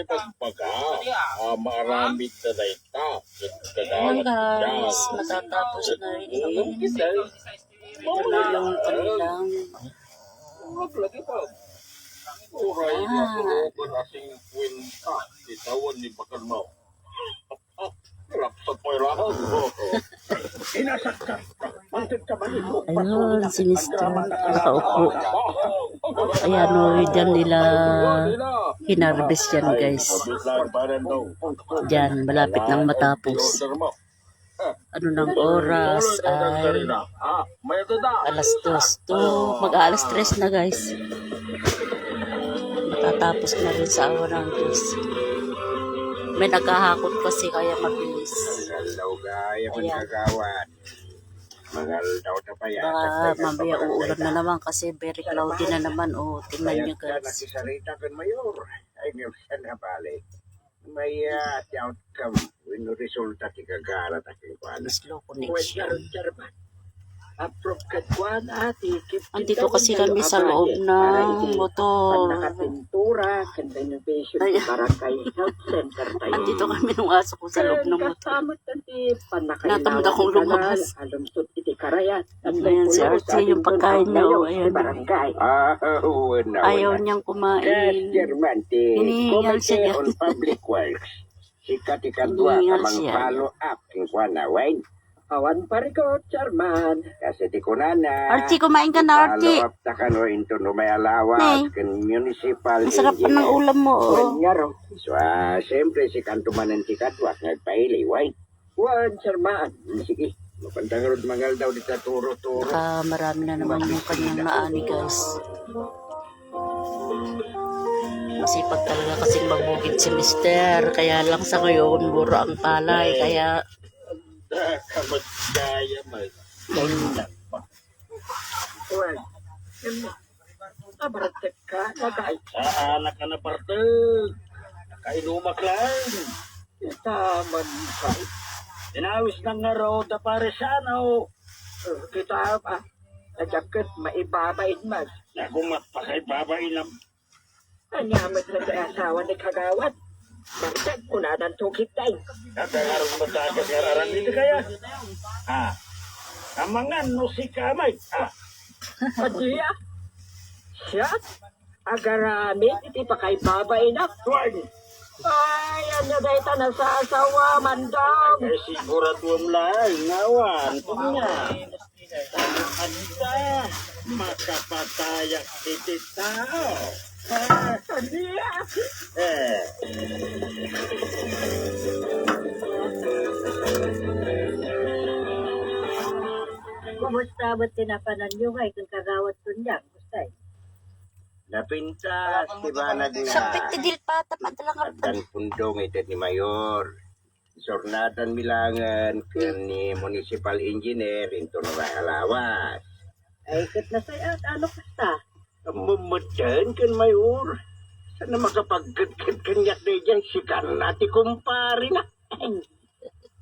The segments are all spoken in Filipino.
ipagpaga. Ah, maraming na na ita. Ayan guys, matatapos na rin. Ito na yung kanilang Lagi pa. Uray na ko na asing kwenta. Itawan ni Bakal mo. Lapsa po yung lahat. Inasakta. Mantin ka man ito. Ayun, si Mr. Nakaupo. Ayan o, dyan nila hinarbis yan guys. Dyan, malapit nang matapos. Ano ng oras ay alas dos. To, mag-aalas tres na guys. Matatapos na rin sa awa ng Diyos. May nagkahakot kasi kaya mabilis. Gaya man Ayan. Kagawan. Magaldaw na pa yan. Baka mamaya uulan na naman kasi very cloudy na naman. O, tingnan nyo guys. Nakisarita kan mayor. Ay ngayon na balik. May uh, outcome. Wino resulta ti kagara ta paano. Slow connection. Approve ka kuan ati. Andito kasi kami sa loob ng motor. Nakapintura, kan renovation Ay. barangay health center tayo. Andito kami nung aso ko sa loob ng motor. Natamad akong lumabas. Alumsot iti karayat. Ayan, si Archie, yung pagkain niya, oh, ayan. Barangay. Ah, oo, na. Ayaw niyang Yes, kumain. German, ti Hinihingal siya Committee yan. on Public Works. Sikat Hinihingal kamang siya. follow up kuana wine. Awan pa rin ko, Chairman. Kasi di ko na na. Archie, kumain ka na, Archie. Follow up ta kano into no may alawas. Kan municipal Ang sarap pa ng ulam mo, oh. nga raw. So, ah, siyempre, si Kantuman ng Tikatwa, nagpaili, wine. Wan, Chairman. Sige. Mapantangarod mangal daw dito turo-turo. Baka marami na naman yung kanyang naani, guys. Masipag talaga kasing magbukid si Mister. Kaya lang sa ngayon, mura ang palay. Kaya, Kamadkaya man. Wan. Abaratek ka, nagay. Sa anak ka na parte. Nakainumak lang. Taman ka. Inawis ng nga raw da pare sana o. Kita ba? Najakit, maibabain mas. Nagumat pa kay babae na Anyamat na sa asawa ni Kagawad. Bartag, unadan tukit tayo. Natangarong matagas nga aran dito kaya. Ha? Amangan no si kamay. Ha? Adiya. Siya? Agarami, iti pa kay babae na. Tuwan. Ay, ano dahi na sa asawa, mandam. Eh siguraduam lang. Ngawan. Kunya. Anda. Makapatayak titi tao. Adiya. Eh. Kumusta ba tinapanan nyo kay kung kagawad ko niya? Kumusta eh? Napintas, di ba na Sapit ti dilpata, madalang Dan pundong ito ni Mayor. Sornatan milangan ni Municipal Engineer into halawas. Ay, kat na saya at ano kasta? Mumudan kan Mayor. Sana makapagkagkad kanyak na dyan si Karnati kumpari na.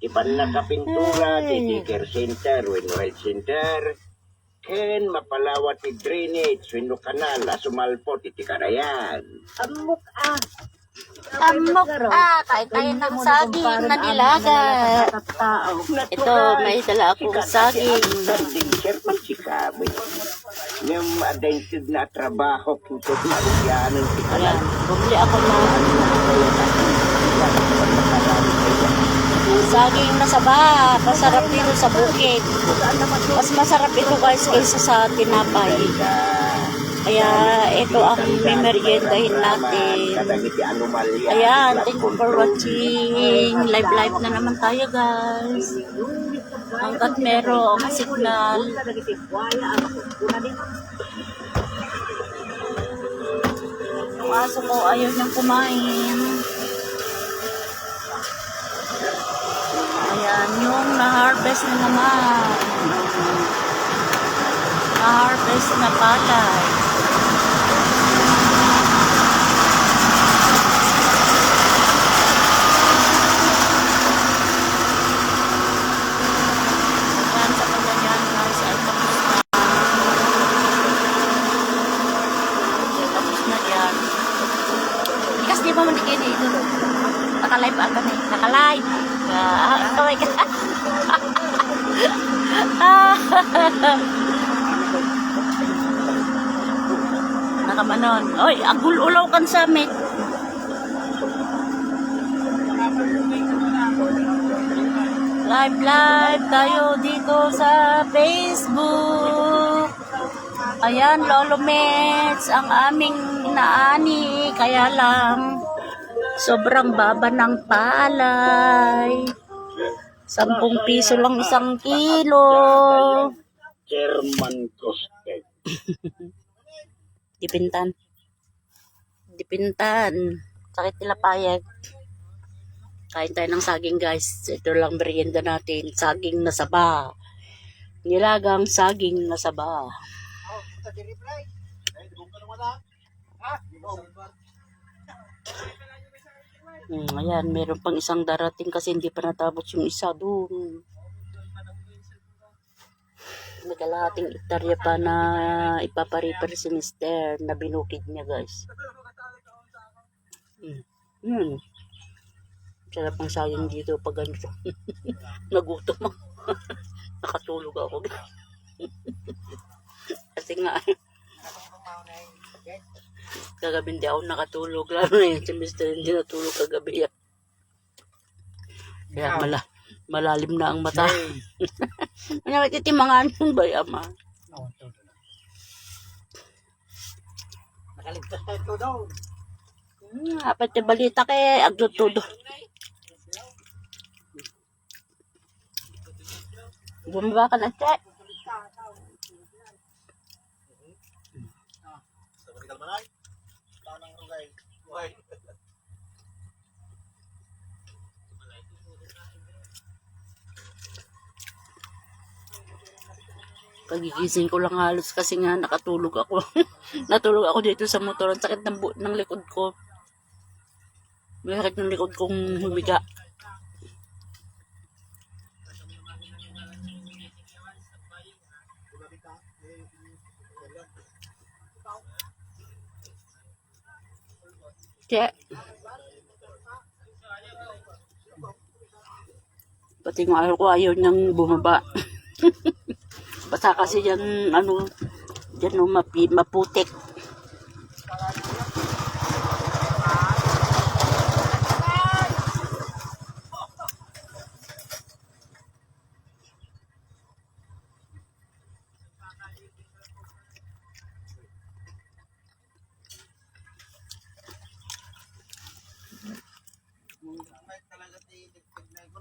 Iban na kapintura, ti care center, health center. Ken mapalawat ti drainage, wino kanal, asumalpo, ti karayan. Amok ah. Amok ah, kain tayo ng saging na nilaga. Ito, may dala akong saging. Sherman si Kaboy. Yung identity na trabaho kung sa pagyanan si Ayan, bumili ako ng saging na saba. Masarap dito sa bukid. Mas masarap ito guys kaysa sa tinapay. Kaya ito ang memeryendahin natin. Ayan, thank you for watching. Live live na naman tayo guys. Hanggat merong signal. Yung aso ko ayaw niyang kumain. Yung na-harvest na naman. Na-harvest na palay. Na. Na. Ikas di ba man gini ito. Nakalive pa kami. Nakalive. Ah, oh my God. Nakamanon. Oy, agul ulaw kan sa amin. Live live tayo dito sa Facebook. Ayan, Lolo Mets, ang aming naani. Kaya lang, sobrang baba ng palay. Sampung piso lang isang kilo. German Costed. Dipintan. Dipintan. Sakit nila payag. Kain tayo ng saging guys. Ito lang merienda natin. Saging na saba. Nilagang saging na saba. Hmm, ayan, meron pang isang darating kasi hindi pa natapos yung isa doon. May kalahating hektarya pa na ipapariper si Mister na binukid niya guys. Hmm. Hmm. Sarap ang sayang dito pag ganito. Nagutom ako. Nakatulog ako. Kasi nga, kagabi hindi ako nakatulog. Lalo na yun si Mister hindi natulog kagabi. Yan. Kaya mala, malalim na ang mata. Ano ba titimangan mo ba, ama? Nakaligtas tayo ito daw. Hmm, apat na balita kay agdutudo. Bumaba ka na, che. Pagigising ko lang halos kasi nga nakatulog ako. Natulog ako dito sa motor. Ang sakit ng, ng likod ko. May sakit ng likod kong humiga. Kaya, pati nga ayaw ko ayaw niyang bumaba. Basta kasi yan, ano, yan mapi, maputik.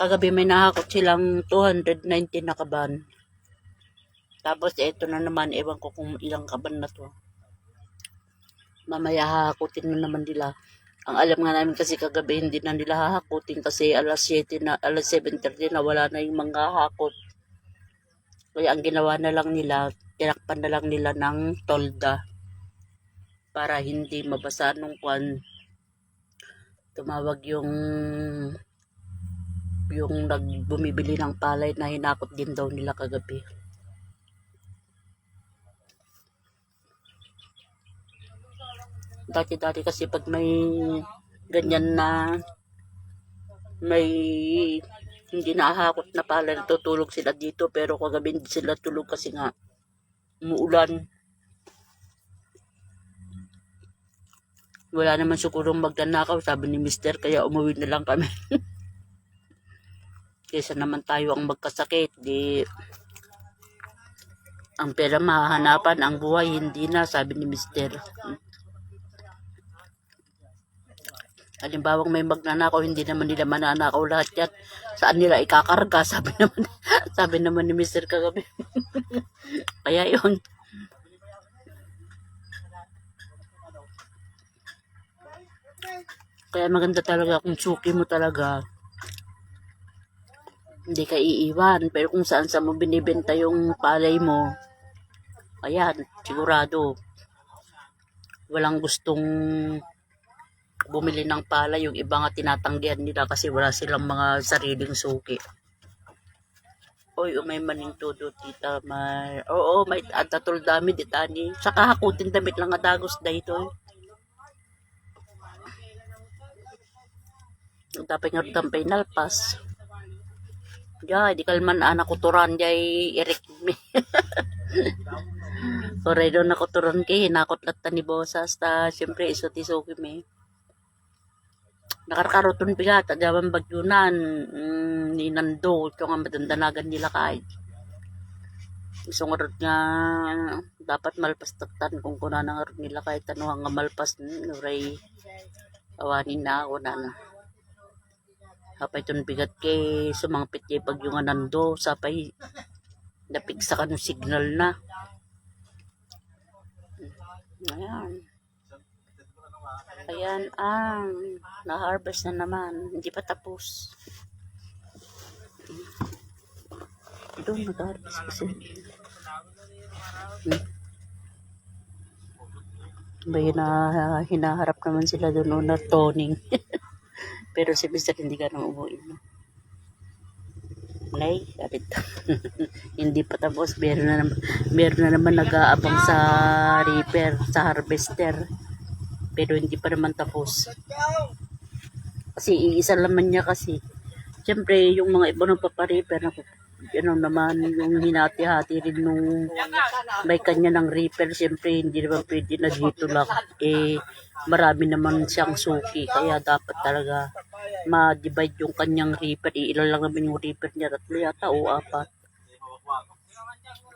Kagabi may nahakot silang 290 na kaban. Tapos ito na naman, ewan ko kung ilang kaban na to. Mamaya hahakutin na naman nila. Ang alam nga namin kasi kagabi hindi na nila hahakutin kasi alas 7 na, alas 7.30 na wala na yung mga hakot. Kaya ang ginawa na lang nila, tinakpan na lang nila ng tolda para hindi mabasa nung kwan. Tumawag yung yung nagbumibili ng palay na hinakot din daw nila kagabi. Dati-dati kasi pag may ganyan na may hindi nakahakot na pala natutulog sila dito pero kagabi hindi sila tulog kasi nga umuulan. Wala naman sigurong magnanakaw sabi ni Mister kaya umuwi na lang kami. Kaysa naman tayo ang magkasakit, di ang pera mahahanapan, ang buhay hindi na, sabi ni Mister. Halimbawa may magnanakaw, hindi naman nila mananakaw lahat yan. Saan nila ikakarga, sabi naman, sabi naman ni Mister kagabi. Kaya yun. Kaya maganda talaga kung suki mo talaga. Hindi ka iiwan. Pero kung saan sa mo binibenta yung palay mo, ayan, sigurado. Walang gustong bumili ng palay. Yung iba nga tinatanggihan nila kasi wala silang mga sariling suki. Oy, may maning todo, tita. May... Oo, may atatol dami ditani. Saka hakutin damit lang adagos dahito. Tapay nga rin pinalpas. Ya, di kalman anak kuturan jay Eric mi. Oray doon nakuturan kay hinakot lahat ta ni Bosas ta syempre isot-isuki mi. Nakarkaroton bigat agawan bagyunan mm, ni Nando ito nga madandanagan nila kahit. Isungarod nga dapat malpas tatan kung kuna na nga ron nila kahit ano nga malpas nuray awanin na ako na na. Hapay ton bigat kay sumangpit kay bagyo nga nando sapay napigsa ka ng signal na. Ayan. Ayan ang na-harvest na naman. Hindi pa tapos. Doon nag-harvest kasi. Hmm. May na, hinaharap naman sila doon na toning. Pero si Mr. hindi ka nang umuwi. No? Nay, kapit. hindi pa tapos. Meron na naman, meron na naman nag-aabang sa reaper, sa harvester. Pero hindi pa naman tapos. Kasi iisa naman niya kasi. Siyempre, yung mga iba ng papariper, na, ano naman, yung hinati-hati rin nung may kanya ng reaper, siyempre, hindi naman pwede na dito lang. Eh, marami naman siyang suki, kaya dapat talaga ma-divide yung kanyang reaper. Iilan lang naman yung reaper niya, tatlo yata o apat.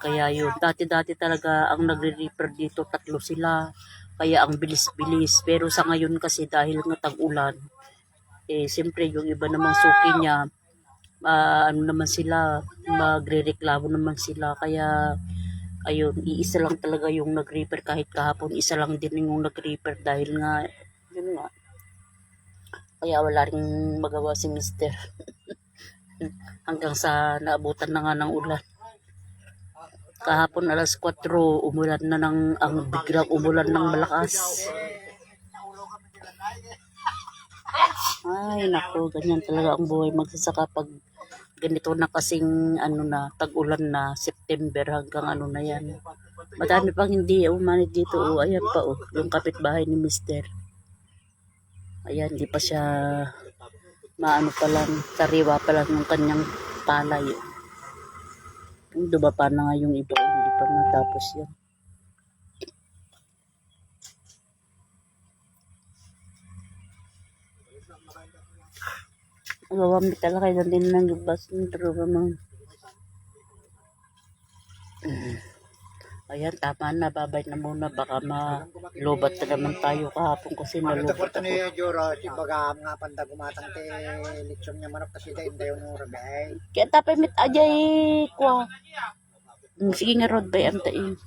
Kaya yun, dati-dati talaga ang nagre-reaper dito, tatlo sila. Kaya ang bilis-bilis. Pero sa ngayon kasi dahil nga tag-ulan, eh siyempre yung iba namang suki niya, ah, ano naman sila, magre-reklamo naman sila. Kaya ayun, iisa lang talaga yung nag-reaper kahit kahapon, isa lang din yung nag-reaper dahil nga, yun nga. Kaya wala rin magawa si mister. Hanggang sa naabutan na nga ng ulan. Kahapon alas 4, umulan na ng, ang biglang umulan ng malakas. Ay, naku, ganyan talaga ang buhay magsasaka pag ganito na kasing ano na, tag-ulan na, September hanggang ano na yan. Madami pang hindi umanit dito. Oh, ayan pa oh, yung kapitbahay ni Mister. Ayan, hindi pa siya maano pa lang, sariwa pa lang yung kanyang palay. Yung duba pa na nga yung iba, hindi pa natapos yan. Gawamit talaga din ng lubas ng droga mo. Ayan, tama na. Babay na muna. Baka malubat na naman tayo kahapon kasi nalubat ako. ni Joro, si baga nga panda gumatang te lechon niya manok kasi dahil dayo nung rabay. Kaya tapay mit ajay kwa. Mm, Sige nga rod bay ang tain.